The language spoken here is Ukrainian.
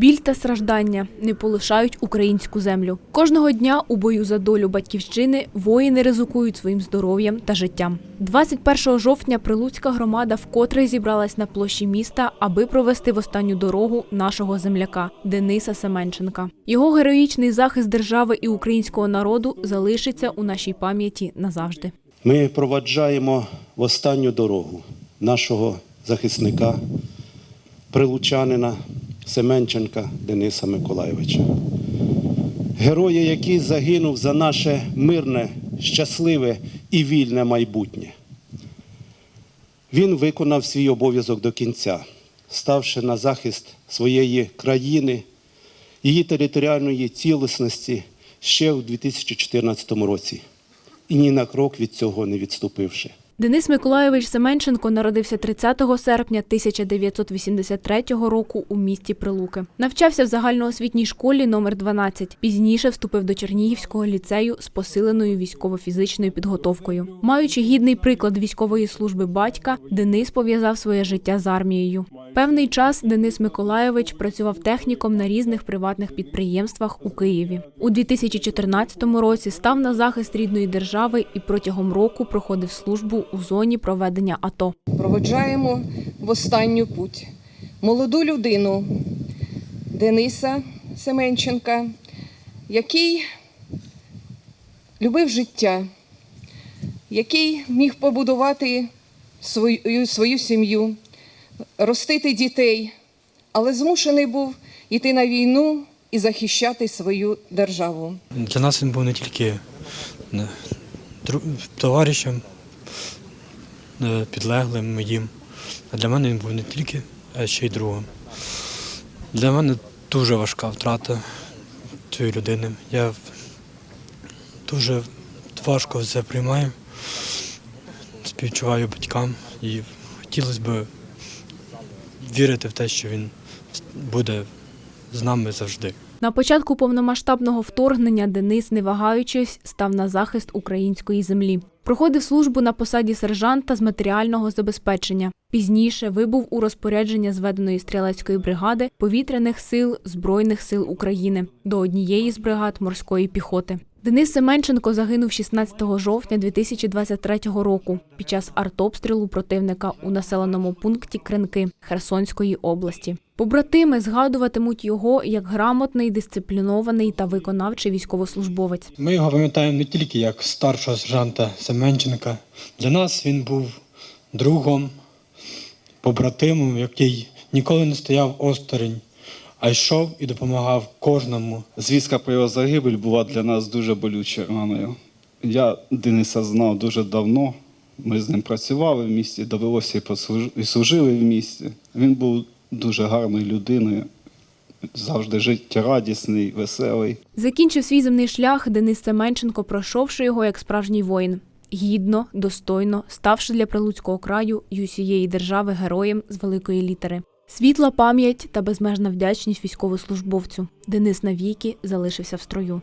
Біль та страждання не полишають українську землю. Кожного дня у бою за долю батьківщини воїни ризикують своїм здоров'ям та життям. 21 жовтня Прилуцька громада вкотре зібралась на площі міста, аби провести в останню дорогу нашого земляка Дениса Семенченка. Його героїчний захист держави і українського народу залишиться у нашій пам'яті назавжди. Ми проваджаємо в останню дорогу нашого захисника, прилучанина Семенченка Дениса Миколайовича. Героя, який загинув за наше мирне, щасливе і вільне майбутнє. Він виконав свій обов'язок до кінця, ставши на захист своєї країни, її територіальної цілісності ще у 2014 році і ні на крок від цього не відступивши. Денис Миколайович Семенченко народився 30 серпня 1983 року у місті Прилуки. Навчався в загальноосвітній школі номер 12. Пізніше вступив до Чернігівського ліцею з посиленою військово-фізичною підготовкою. Маючи гідний приклад військової служби батька, Денис пов'язав своє життя з армією. Певний час Денис Миколайович працював техніком на різних приватних підприємствах у Києві. У 2014 році став на захист рідної держави і протягом року проходив службу у зоні проведення АТО. проводжаємо в останню путь молоду людину Дениса Семенченка, який любив життя, який міг побудувати свою, свою сім'ю, ростити дітей, але змушений був йти на війну і захищати свою державу. Для нас він був не тільки е, товаришем, е, підлеглим моїм, а для мене він був не тільки, а ще й другом. Для мене дуже важка втрата цієї людини. Я дуже важко це приймаю, співчуваю батькам і хотілося б вірити в те, що він буде з нами завжди. На початку повномасштабного вторгнення Денис, не вагаючись, став на захист української землі. Проходив службу на посаді сержанта з матеріального забезпечення. Пізніше вибув у розпорядження зведеної стрілецької бригади повітряних сил Збройних сил України до однієї з бригад морської піхоти. Денис Семенченко загинув 16 жовтня 2023 року під час артобстрілу противника у населеному пункті Кринки Херсонської області. Побратими згадуватимуть його як грамотний, дисциплінований та виконавчий військовослужбовець. Ми його пам'ятаємо не тільки як старшого сержанта Семенченка. Для нас він був другом, побратимом, який ніколи не стояв осторонь, а йшов і допомагав кожному. Звістка про його загибель була для нас дуже болючою раною. Я Дениса знав дуже давно. Ми з ним працювали в місті, довелося і послуж- і служили в місті. Він був дуже гарною людиною, завжди життєрадісний, веселий. Закінчив свій земний шлях Денис Семенченко, пройшовши його як справжній воїн. Гідно, достойно, ставши для Прилуцького краю і усієї держави героєм з великої літери. Світла пам'ять та безмежна вдячність військовослужбовцю. Денис навіки залишився в строю.